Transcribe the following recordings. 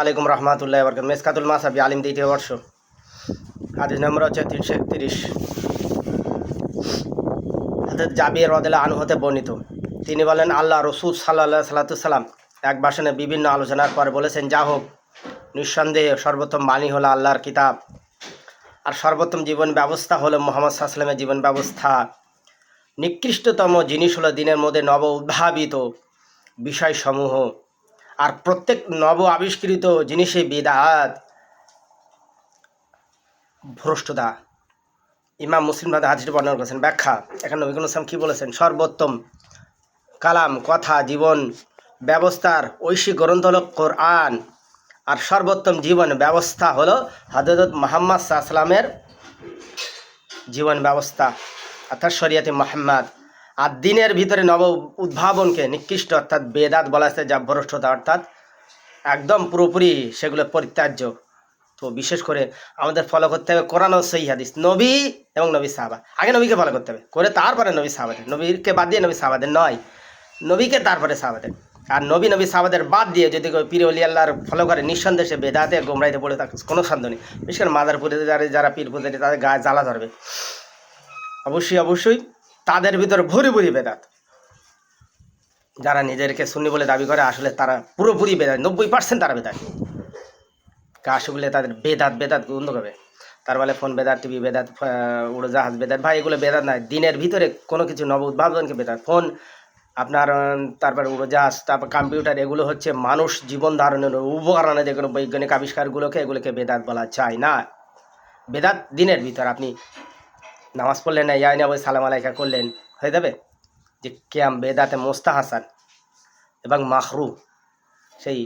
আলাইকুম রহমতুল্লাহ বরকাত মেসকাতুল মাসাবি আলিম দ্বিতীয় বর্ষ। হাদিস নম্বর হচ্ছে তিনশো একত্রিশ হাজরত জাবির রদেলা আনু হতে বর্ণিত। তিনি বলেন, আল্লাহ রসুল সাল্লাহ সাল্লাতুসাল্লাম এক ভাষণে বিভিন্ন আলোচনার পর বলেছেন, যা হোক, নিঃসন্দেহে সর্বোত্তম বাণী হলো আল্লাহর কিতাব। আর সর্বোত্তম জীবন ব্যবস্থা হলো মোহাম্মদ সাল্লামের জীবন ব্যবস্থা। নিকৃষ্টতম জিনিস হলো দিনের মধ্যে নব উদ্ভাবিত বিষয়সমূহ। আর প্রত্যেক নব আবিষ্কৃত জিনিসে বিদাত। ভ্রষ্টতা। ইমাম মুসলিম ভাদা হাজির বর্ণনা করেছেন। ব্যাখ্যা, এখানে নবীকুল ইসলাম কী বলেছেন? সর্বোত্তম কালাম, কথা, জীবন, ব্যবস্থার ঐশী গ্রন্থ হল কোরআন। আর সর্বোত্তম জীবন ব্যবস্থা হলো হজরত মোহাম্মদ সাহসালামের জীবন ব্যবস্থা। অর্থাৎ শরিয়াতে মোহাম্মদ। আর দিনের ভিতরে নব উদ্ভাবনকে নিকৃষ্ট অর্থাৎ বেদাত বলা হচ্ছে যা ভ্রষ্টতা অর্থাৎ একদম পুরোপুরি সেগুলো পরিত্যাজ্য। তো বিশেষ করে আমাদের ফলো করতে হবে কোরআন ও হাদিস, নবী এবং নবী সাহাবা। আগে নবীকে ফলো করতে হবে, করে তারপরে নবী সাহাবাদের নবীকে বাদ দিয়ে নবী সাহাবাদের নয়, নবীকে তারপরে সাহাবাদের আর নবী নবী সাহাবাদের বাদ দিয়ে যদি কেউ পীর অলি আল্লাহর ফলো করে নিঃসন্দেশে বেদাতে গোমরাইতে পড়ে থাকে, কোনো সন্দেহ নেই। বিশেষ করে মাদারপুরে যারা যারা পীর পুজারি, তাদের গায়ে জ্বালা ধরবে। অবশ্যই অবশ্যই। তাদের ভিতরে ভরি ভরি বেদাত। যারা নিজেদেরকে সুন্নি বলে দাবি করে, আসলে তারা পুরোপুরি বেদাত, নব্বই পার্সেন্ট তারা বেদাত। আসলে তাদের বেদাত বেদাত বন্ধ করবে তার বলে ফোন বেদাত, টিভি বেদাত উড়োজাহাজ বেদাত, ভাই, এগুলো বেদাত নয়। দিনের ভিতরে কোনো কিছু নব উদ্ভাবনকে বেদাত। ফোন, আপনার তারপর উড়োজাহাজ তারপর কম্পিউটার, এগুলো হচ্ছে মানুষ জীবন ধারণের উপকরণে যে কোনো বৈজ্ঞানিক আবিষ্কারগুলোকে এগুলোকে বেদাত বলা যায় না। বেদাত দিনের ভিতর আপনি নামাজ পড়লেন না ইয়াইনা বই সালাম আলাইকা করলেন, হয়ে যাবে? যে ক্যাম বেদাতে মোস্তা হাসান এবং মাহরু সেই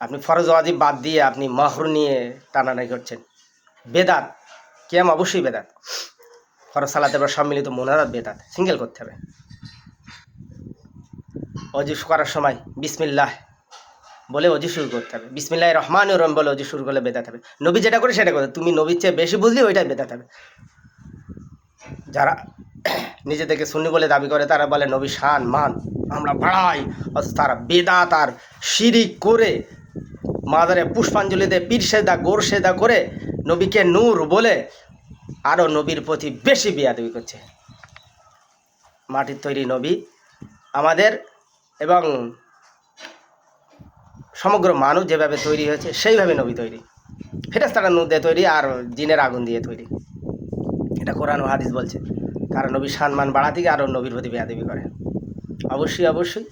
আপনি ফরজ ওয়াজিব বাদ দিয়ে আপনি মাহরু নিয়ে টানাটানি করছেন। বেদাত, ক্যাম অবশ্যই বেদাত। ফরজ সালাতে বা সম্মিলিত মোনারাত বেদাত, সিঙ্গেল করতে হবে। অজু করার সময়, বিসমিল্লাহ বলে অজি শুরু করতে হবে। বিসমিল্লাহ রহমান রহম বলে অজি শুরু করলে বেদাত হবে। নবী যেটা করে সেটা করে। তুমি নবীর চেয়ে বেশি বুঝলি ওইটাই বেদাত হবে। যারা নিজেদেরকে সুন্নি বলে দাবি করে, তারা বলে নবী শান, মান আমরা বাড়াই। অথচ তারা বেদাত আর শিরিক করে মাদারে পুষ্পাঞ্জলিতে পীর সেদা গোর সেদা করে নবীকে নূর বলে আরও নবীর প্রতি বেশি বিয়াদবি করছে। মাটির তৈরি নবী আমাদের এবং সমগ্র মানুষ যেভাবে তৈরি হয়েছে, সেইভাবে নবী তৈরি। ফেরেস্তারা নূর দিয়ে তৈরি আর জিনের আগুন দিয়ে তৈরি। এটা কোরআন ও হাদিস বলছে। তারা নবীর সম্মান বাড়াতে গিয়ে আরও নবীর প্রতি বেয়াদবি করে। অবশ্যই অবশ্যই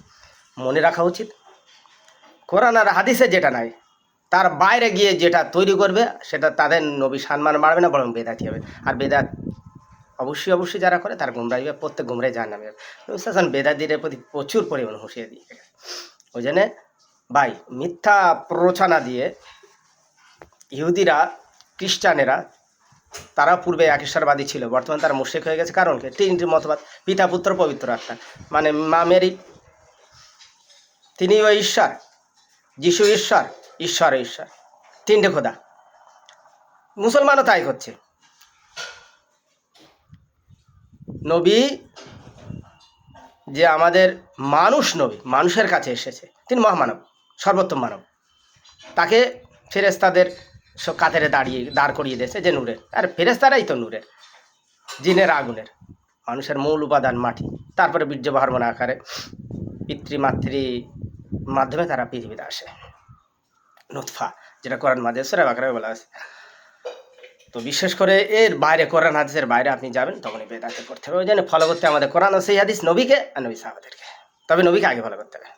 মনে রাখা উচিত। কোরআন আর হাদিসে যেটা নাই, তার বাইরে গিয়ে যেটা তৈরি করবে, সেটা তাদের নবী সম্মান বাড়বে না, বরং বেদাতি হবে। আর বেদাত অবশ্যই অবশ্যই যারা করে, তার গুমরাই প্রত্যেক গুমরাই জান নামে হাসান বেদাতিদের প্রতি প্রচুর পরিমাণ হুঁশিয়ে দিয়ে ওই জন্যে ভাই, মিথ্যা প্ররোচনা দিয়ে ইহুদিরা, খ্রিস্টানেরা তারা পূর্বে একেশ্বরবাদী ছিল। বর্তমান তারা মুশেক হয়ে গেছে। কারণ কি? তিনটি মতবাদ। পিতা, পুত্র, পবিত্র আত্মা। মানে মা মেরি তিনি ওই ঈশ্বর। যিশু ঈশ্বর ঈশ্বর ঈশ্বর। তিনটে খোদা। মুসলমানও তাই করছে। নবী যে আমাদের মানুষ নবী, মানুষের কাছে এসেছে। তিনি মহামানব। সর্বোত্তম মানব। তাকে ফেরেস্তাদের কাতারে দাঁড়িয়ে, দাঁড় করিয়ে দিয়েছে যে নূরের। আর ফেরেস্তারাই তো নূরের, জিনের আগুনের। মানুষের মূল উপাদান মাটি। তারপরে বীর্য হরমোন আকারে পিতৃমাতৃ মাধ্যমে তারা পৃথিবীতে আসে। নুৎফা যেটা কোরআন মাঝে সেরা বলা আছে তো বিশেষ করে এর বাইরে কোরআন হাদিসের বাইরে আপনি যাবেন, তখনই বেদাতে করতে হবে। ওই জন্য ফলো করতে আমাদের কোরআন ও সেই হাদিস নবীকে আর নবী সাহাবাদেরকে। তবে নবীকে আগে ফলো করতে হবে।